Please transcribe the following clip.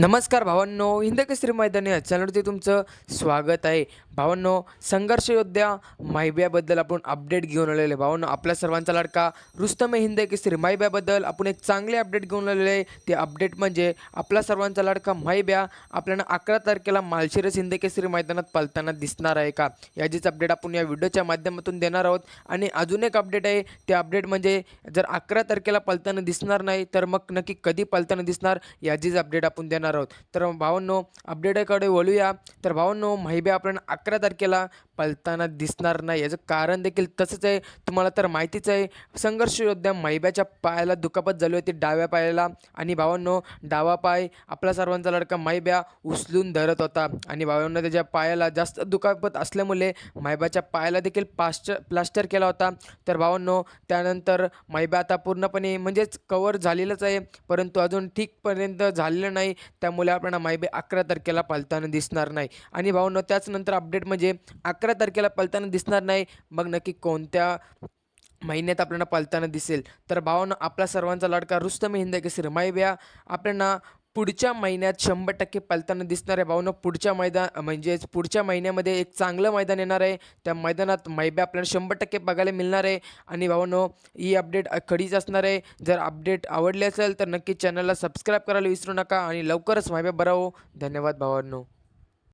नमस्कार भावांनो हिंदकेसरी मैदानी या चॅनलवरती तुमचं स्वागत आहे. भावांनो संघर्ष योद्धा मायब्याबद्दल आपण अपडेट घेऊन आलेले भावांनो आपल्या सर्वांचा लाडका रुस्तम हिंद केसरी मायब्याबद्दल आपण एक चांगले अपडेट घेऊन आलेले आहे. ते अपडेट म्हणजे आपला सर्वांचा लाडका मायब्या आपल्याला अकरा तारखेला मालशिरस हिंद केसरी मैदानात पालताना दिसणार आहे का? याचीच अपडेट आपण या व्हिडिओच्या माध्यमातून देणार आहोत. आणि अजून एक अपडेट आहे. ते अपडेट म्हणजे जर अकरा तारखेला पलताना दिसणार नाही तर मग नक्की कधी पलताना दिसणार? याचीच अपडेट आपण देणार आहोत. तर भावांनो अपडेटकडे वळूया. तर भावांनो माहिब्या आपल्याला अकरा अकरा तारखेला पलताना दिसणार नाही. याचं कारण देखील तसंच आहे. तुम्हाला तर माहितीच आहे संघर्ष योद्धा मैब्याच्या पायाला दुखापत झाली होती डाव्या पायाला. आणि भावांनो डावा पाय आपला सर्वांचा लडका मैब्या उचलून धरत होता. आणि भावांनो त्याच्या पायाला जास्त दुखापत असल्यामुळे मैब्याच्या पायाला देखील पास्टर प्लास्टर केला होता. तर भावांनो त्यानंतर मैब्या आता पूर्णपणे म्हणजेच कवर झालेलंच आहे. परंतु अजून ठीकपर्यंत झालेलं नाही. त्यामुळे आपल्याला मैबे अकरा तारखेला पलताना दिसणार नाही. आणि भावांनो त्याचनंतर अपडेट अपडेट म्हणजे अकरा तारखेला पलताना दिसणार नाही. मग नक्की कोणत्या महिन्यात आपल्याला पलताना दिसेल. तर भावानं आपला सर्वांचा लाडका रुस्तम हिंद केसरी मायब्या आपल्याला पुढच्या महिन्यात शंभर टक्के पलताना दिसणार आहे. भाऊनं पुढच्या मैदान म्हणजेच पुढच्या महिन्यामध्ये एक चांगलं मैदान येणार आहे. त्या मैदानात मैब्या आपल्याला शंभर टक्के बघायला मिळणार आहे. आणि भाऊनो ही अपडेट खडीच असणार आहे. जर अपडेट आवडली असेल तर नक्की चॅनलला सबस्क्राईब करायला विसरू नका आणि लवकरच मायब्या बरावो हो. धन्यवाद भावांनो.